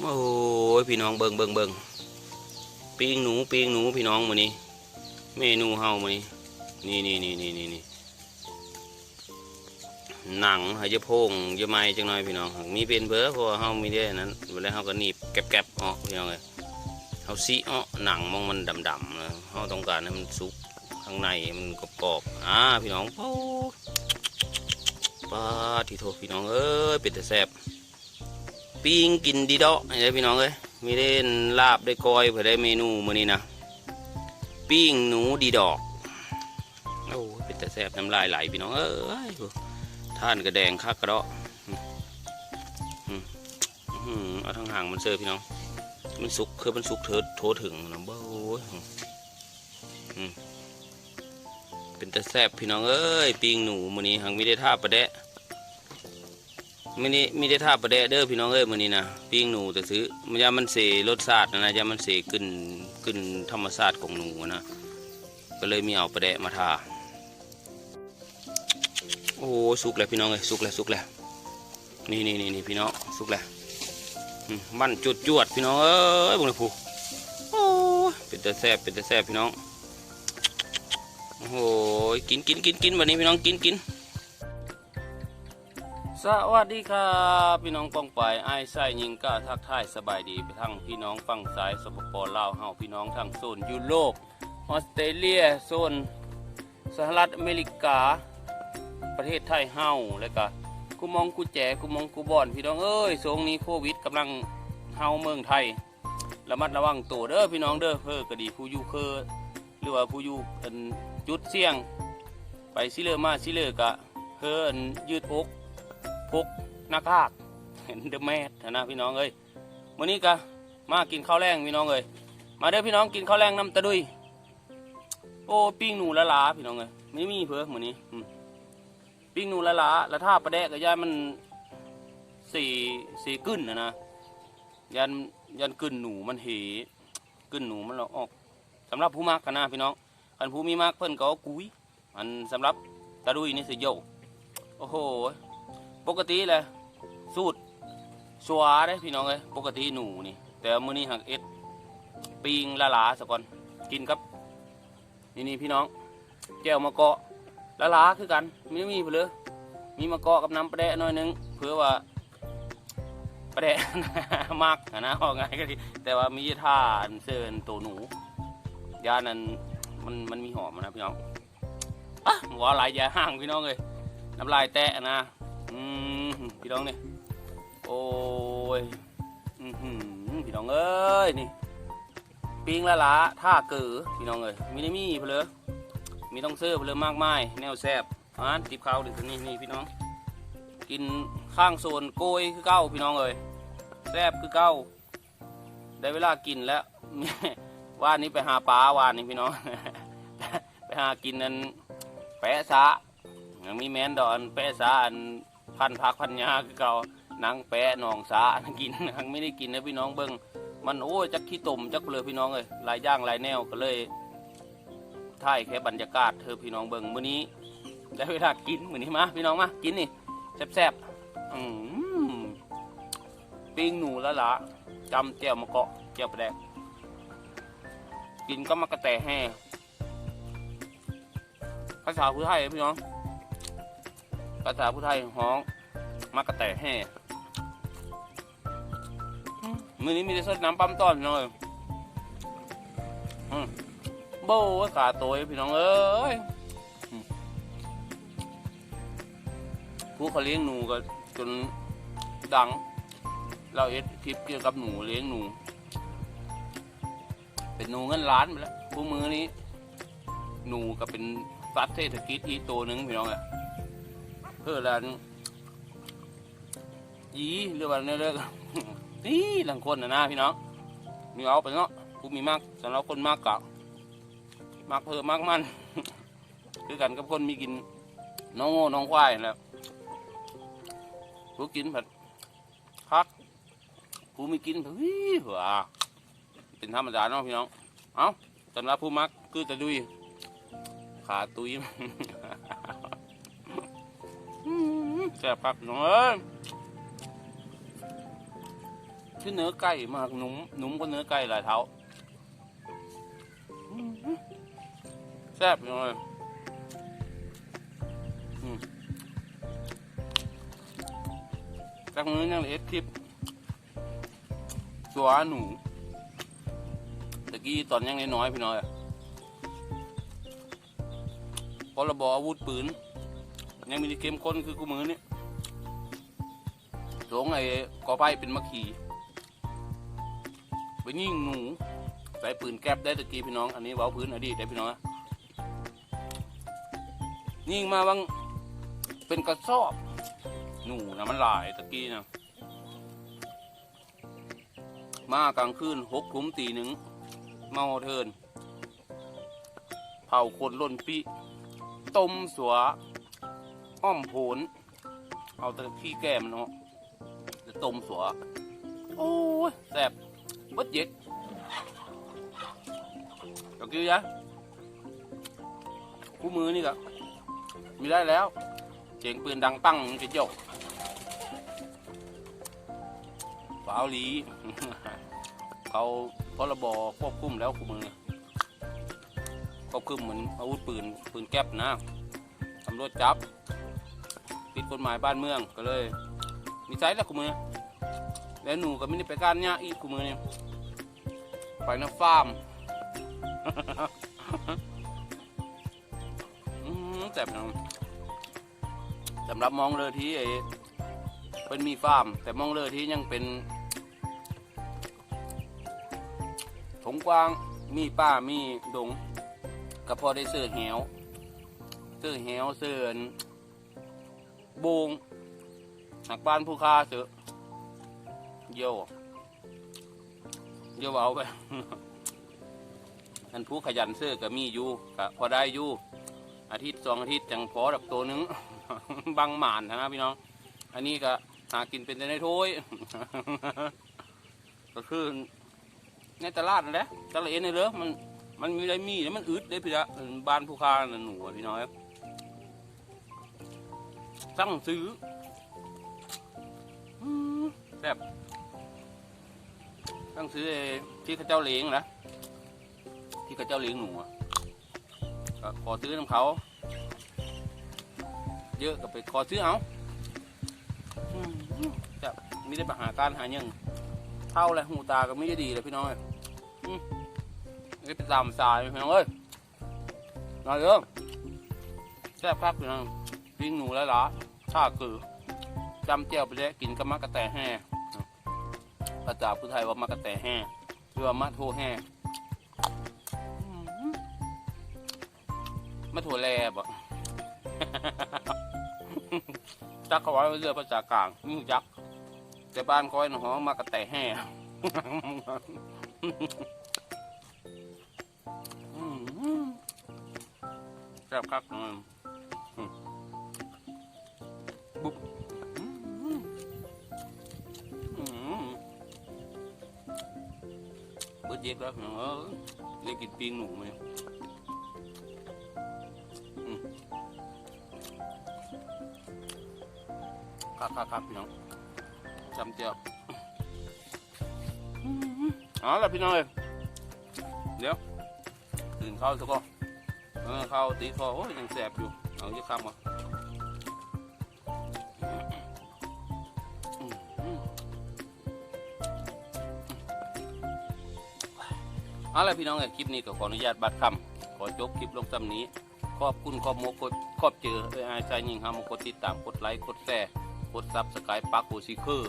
โอ้ยพี่น้องเบิงเบิงเบิงปีงหนูปีงหนูพี่น้องมือนี้ เมนูเฮามือนี้นี่นี่นี่นี่นี่นี่หนังหายจะโพงยะไม้จังหน่อยพี่น้องมีเป็นเบอร์เพราะเฮามีได้นั้นเวลาเฮาก็หนีบแกลบๆออพี่น้องเอ้ยเฮาซีอ้อหนังมองมันดำๆนะเฮาต้องการให้มันสุกข้างในมันกรอบๆอ่าพี่น้องโอ้ปาที่โทพี่น้องเอ้ยเป็นแต่แซ่บ ปิ้งกินดีดอกไอ้พี่น้องเอ้ยมีได้ลาบได้กอยเพื่อได้เมนูมื้อนี้นะปิ้งหนูดีดอกโอ้เป็นแต่แซ่บน้ำลายไหลพี่น้องเอ้ยท่านกระแดงคักกระเดาะอืมอืมอืมเอาทางห่างมันเสิร์พี่น้อง มันสุกคือมันสุกเถิดโถถึงนะเบ้าโอ้ยเป็นแต่แซ่บพี่น้องเอ้ยปิ้งหนูมื้อนี้หังไม่ได้ท่าประแดะ ไม่ได้ไม่ได้ท่าประเดะเด้อพี่น้องเอ้ยมื้อนี้นะปิ้งหนูแต่ซื้อมันยามันเสรสชาตินะนะยามันเสขึ้นขึ้นธรรมชาติของหนูนะก็เลยมีเอาประเดะมาทาโอ้สุกแล้วพี่น้องเอ้ยสุกแล้วสุกแล้วนี่นี่นี่นี่พี่น้องสุกแล้วมันจุดจวดพี่น้องเอ้ยบุญผู้โอ้เป็นแต่แซ่บเป็นแต่แซ่บพี่น้องโอ้โหกินกินกินกินวันนี้พี่น้องกินกิน สวัสดีครับพี่น้องปองปายไอ้ไส้ยิงก้าทักทายสบายดีไปทั้งพี่น้องฝั่งซ้ายสปปลาวเฮาพี่น้องทางโซนยุโรปออสเตรเลียโซนสหรัฐอเมริกา ประเทศไทยเฮาแล้วก็กูมองกูแจกูมองกูบอน พี่น้องเอ้ยสงนี้โควิดกำลังเฮาเมืองไทยระมัดระวังตัวเด้อพี่น้องเด้อเพื่อก็ดีผู้อยู่เคอหรือว่าผู้อยู่อันจุดเสี่ยง ไปซิเลอมาซิเลอกะเพื่อนยืดอก พกหน้ากากเห็นเดอะแมทนะพี่น้องเอ้ยมื้อนี้กะมากินข้าวแรงพี่น้องเอ้ยมาเด้อพี่น้องกินข้าวแรงน้ำตะดุยโอ้ปิ้งหนูละลาพี่น้องเอ้ยไม่มีเพื่อมือนี้ปิ้งหนูละลาแล้วถ้าประแดกก็ย่านมันสี่สี่กึ่นนะนะยันยันกึ่นหนูมันเหกึ่นหนูมันเราออกสำหรับผู้มักกันนะพี่น้องคันผู้มีมักเพิ่นก็กุ้ยอันสำหรับตะดุยนี่สิโยโอ้โห ปกติเลยสูตรชัวร์ได้พี่น้องเลยปกติหนูนี่ แต่มื้อนี้หักเอ็ดปิงละลาสะก่อนกินกับ นี่นี่พี่น้องแก้วมะเกาะละลาคือกันไม่มีเพื่อมีมะเกาะกับน้ำปลาแดะหน่อยนึงเพื่อว่าปลาแดะมากอะนะเอาไงก็ดีแต่ว่ามีท่านเซินตัวหนูยานั้นมันมันมีหอมนะพี่น้องอะหัวไหลยอยาห่างพี่น้องเลยน้ำลายแตะนะ อืมพี่น้องเนี่ยโอ้ยอืพี่น้องเอ้ยนี่ปิงละละท่าเกือพี่น้องเอ้ยมีได้มีเพลอมีต้องซื้อเพลอมากมายแนวแซบอ่านติบข้าวดิตัวนี้นี่พี่น้อง กินข้างโซนโกยคือเก้าพี่น้องเอ้ยแซบคือเก้าได้เวลากินแล้วว่านนี้ไปหาปลาวานนี้พี่น้องไปหากินนั้นแปะซะยังมีแมนดอนแปะสาอัน พันพักพันยาคือเก่านังแปะนองสากินยังไม่ได้กินนะพี่น้องเบิ้งมันโอ้จักขี้ตุ่มจักเลยพี่น้องเลยหลายย่างหลายแนวก็เลยถ่ายแค่บรรยากาศเธอพี่น้องเบิ้งมื้อนี้ได้เวลากินมื้อนี้มาพี่น้องมากินนี่แซ่บๆอืมปิ้งหนูล้วล่ะจำแจ่วมะเกาะแจ่วปลาแดกกินก็มากระแตแห่ภาษาผู้ไทยพี่น้อง ภาษาผู้ไทยฮ้องมากระแตแห่อืมมือนี้มีแต่สดน้ำปั๊มต้อนพี่น้องเอ้ยอืมโบ้ขาโตยพี่น้องเอ้ยอืมผู้เขาเลี้ยงหนูก็จนดัง เราเอ็ดคลิปเกี่ยวกับหนูเลี้ยงหนู เป็นหนูเงินล้านไปแล้วผู้มือนี้ หนูก็เป็นสัตว์เศรษฐกิจอีกตัวหนึ่งพี่น้องอะ เพื่อร้านยีหรือว่าเนี่ยเลิกนี่หลังคนนะนะพี่น้องมีเอาไปเนาะผู้มีมากสำหรับคนมากกะมากเพิ่มมากมันคือกันกับคนมีกินน้องโง่น้องควายนั่นแล้วผู้กินผัดพักผู้มีกินผัดวิหัวเป็นธรรมดาเนาะพี่น้องเอาสำหรับผู้มักคือจะดุยขาตุย แซ่บครับน้องเอ้ยที่เนื้อไก่มากหนุ่มหนุ่มกว่าเนื้อไก่หลายเท่าแซ่บจังเลยอืมจากมือยังเอ็ดคลิป ตัวหนูตะกี้ตอนยังน้อยพี่น้อยอะพรบอาวุธปืน ยังมีที่เข้มข้นคือกูมือนี่สงไอ้กอไผ่เป็นมะขีไปยิงหนูใส่ปืนแก๊ปได้ตะกี้พี่น้อง อันนี้เว้าพื้นอดีตได้พี่น้องยิงมาบางเป็นกระสอบ หนูนะมันหลายตะกี้นะมากลางคืนหกทุ่มตีหนึ่งเมาเทินเผาคนล่นปีต้มสัว อ้อมโผนเอาแต่ขี้แก้มเนาะจะต้มสัว โอ้ยแซ่บเบิดเย็ดตะกี้ยะคู่มือนี่ก็มีได้แล้ว เสียงปืนดังปั้งมันจะยกฝาวลีเขาพรบควบคุมแล้วคู่มือควบคุมเหมือนอาวุธปืนปืนแก๊ปนะตำรวจจับ ผิดกฎหมายบ้านเมืองก็เลยมีไซส์ล้วกูมือแล้วหนูก็ไม่ได้ไปการเนี่ยอีกกูมือเนี่ยไปนะฟาร์มแต่บนะสำหรับมองเลยที่ไอ้เป็นมีฟาร์ม แต่มองเลยที่ยังเป็นถงกว้างมีป้ามีดงก็พอได้เสื้อแหวเสื้อแหวเสื้อ บูงหักบ้านผู้ค้าเสือะโย่โย่เอาไปอันผู้ขยันซื้อก็มีอยู่ก็พอได้อยู่อาทิตย์สองอาทิตย์จังพอดับตัวนึงบางหมานนะพี่น้อง อันนี้ก็หากินเป็นแต่ในถ้วยก็คือในตลาดนั่นแหละตลาดเอ็นนี่เลยมันมันมีอะไรมีแล้วมันอึดได้พี่ละบ้านผู้ค้าน่ะหนูพี่น้องครับ สั่งซื้อแซ่บสั่งซื้อไอ้ที่เขาเจ้าเลี้ยงนะ ที่เขาเจ้าเลี้ยงหนูอะก็ขอซื้อน้ำเขา เยอะก็ไปขอซื้อเอาอืมจะมีได้ไปหาการหาเงินเท่าแหละหูตาก็ไม่ได้ดีเลยพี่น้องเอ้ยนี่เป็นตามสายพี่น้องเอ้ยนอนเยอะแซ่บครับพี่น้อง ปิ้งหนูแล้วล่ะถ้าคือจำเจียวไปแล้วกินกับมะกะแตแห่ภาษาพูดไทยว่ามะกะแตแห่หรือว่ามะโทแห่มะโทแลบอะจักเขาว่าเรือภาษากลางนี่จักแต่บ้านคอยหนอมะกะแตแห่แซ่บคักอืม อืมเบิดเย็กแล้วเนาะเรียกกินปีงหนูไหมอืมครับครับครับพี่น้องจำเจียวอืมเอาละพี่น้องเอ้ยเดี๋ยวตื่นเข้าซะก่อนเออเข้าตีคอโอ้ยยังแสบอยู่เอาเยอะข้ามม เอาละพี่น้องเอ้คลิปนี้ก็ขออนุญาตบัดคำขอจบคลิปลงซ้ำนี้ ขอบคุณขอบโมกขอบเจอเอ้ยอายใจยิงหามกดติดตามกดไลค์กดแชร์กดซับสไครป์ปักโอซิคือ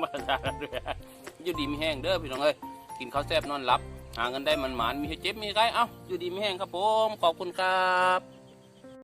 มาษาด้วยอยู่ดีมีแห้งเด้อพี่น้องเอ้ยกินข้าวแซ่บนอนหลับ หาเงินได้มันหมานมีเจ็บมีไรเอ้าอยู่ดีมีแห้งครับผม ขอบคุณครับ